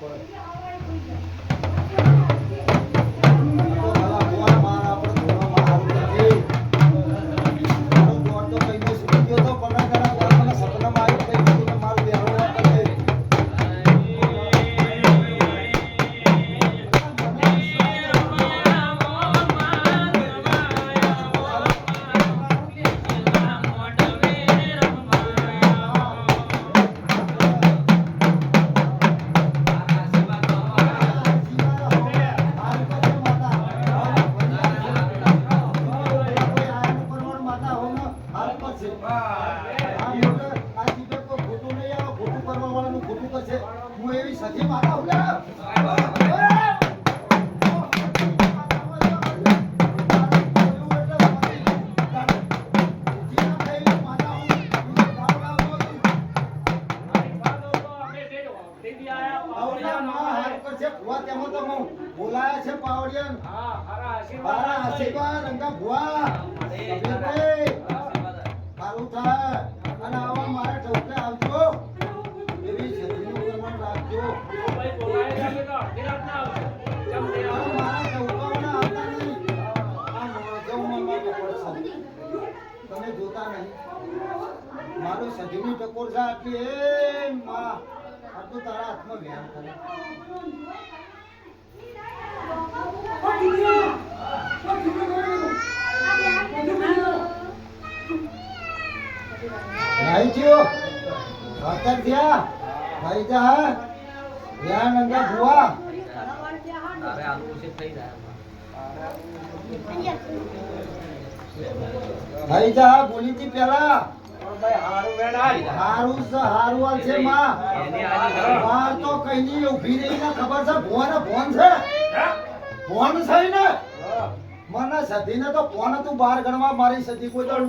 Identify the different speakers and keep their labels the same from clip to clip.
Speaker 1: મારું યાદ હું એવી સતી માતા હું લે. બોલાયા છે પાવડિયન. હારા આશીર્વાદ રંગા ભુવા. છે આટલી એ માં આટલું તારા હાથમાં વ્યાયામ કરે ખાતર થયા. ભાઈ જા ધ્યાન અંગા ભુવા. ભાઈ જા બોલી પેલા હારું છે હારું હાલ છે માં. બાર તો કઈ ની ઊભી રહી ને ખબર છે ભોન ભોન છે. ભોન છે ને મને સધીને તો ફોન હતું બાર ગણવા મારી સધી કોઈ તો નો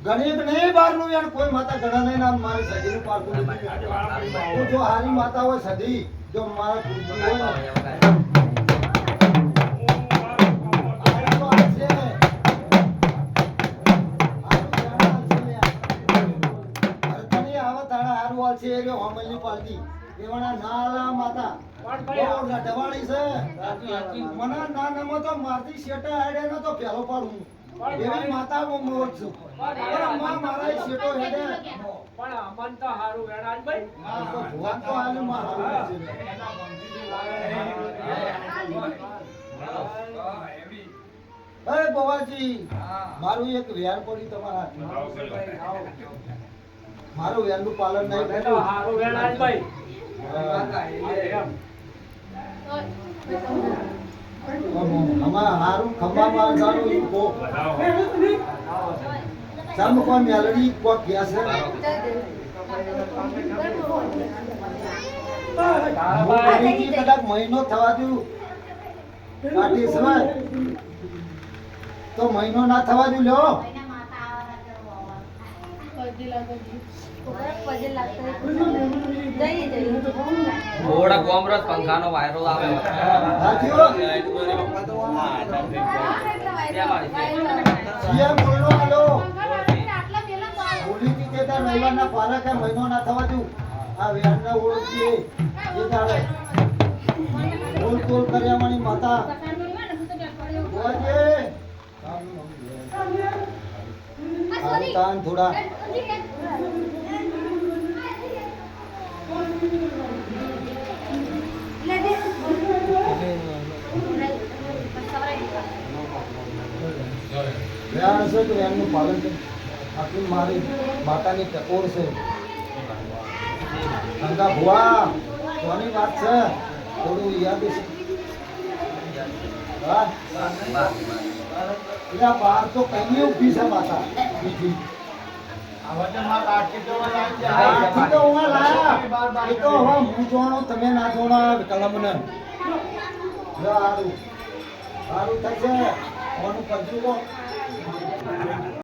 Speaker 1: ગણી ગણિત નહીં બારનું યાર કોઈ માતા ગણા નહીં નામ મારી સધી નું પારકું જો હારી માતા હોય સધી જો મારા હોમલની નાલા માતા. બહુ છે. મને ના નમો તો મારતી શેટા હેડે ને તો પેલો પાડું. એવી માતા હું મોજ છું. પણ માં મારા શેટો હેડે. માં તો ભગવાન તો આને માં હારું છે. એ બવાજી મારું એક વ્યાર પડી તમારા હાથમાં. મારું વ્યારનું પાલન નહીં આમાં હારું ખંભામાં ગાળું ઈ કો. સામે કોઈ મેલડી કોક ગયા છે. કદાચ મહિનો થવા દઉં. પાટી સવાય તો મહિનો ના થવા દઉં લ્યો.
Speaker 2: થોડા કોમરસ પંખાનો વાયરો આવે
Speaker 1: સાથીઓ સીએમ બોલો હાલો બોલીથી તે તાર મહિનાના પારા કે મહિનો ના થવા દઉં આ વ્યાજના ઓળખી એ બોલ કર્યા મણી માતા તાન થોડા. વ્યાણ છે તો એમનું પાલન કર. આટલી મારી માતાની ટકોર છે. ગંગા ભુવા કોની વાત છે? થોડું યાદ છે. હા? એટલે બહાર તો કઈ ઊભી છે માતા. બીજી. તમે ના જોણા કલમ કલમને સારું કરશું તો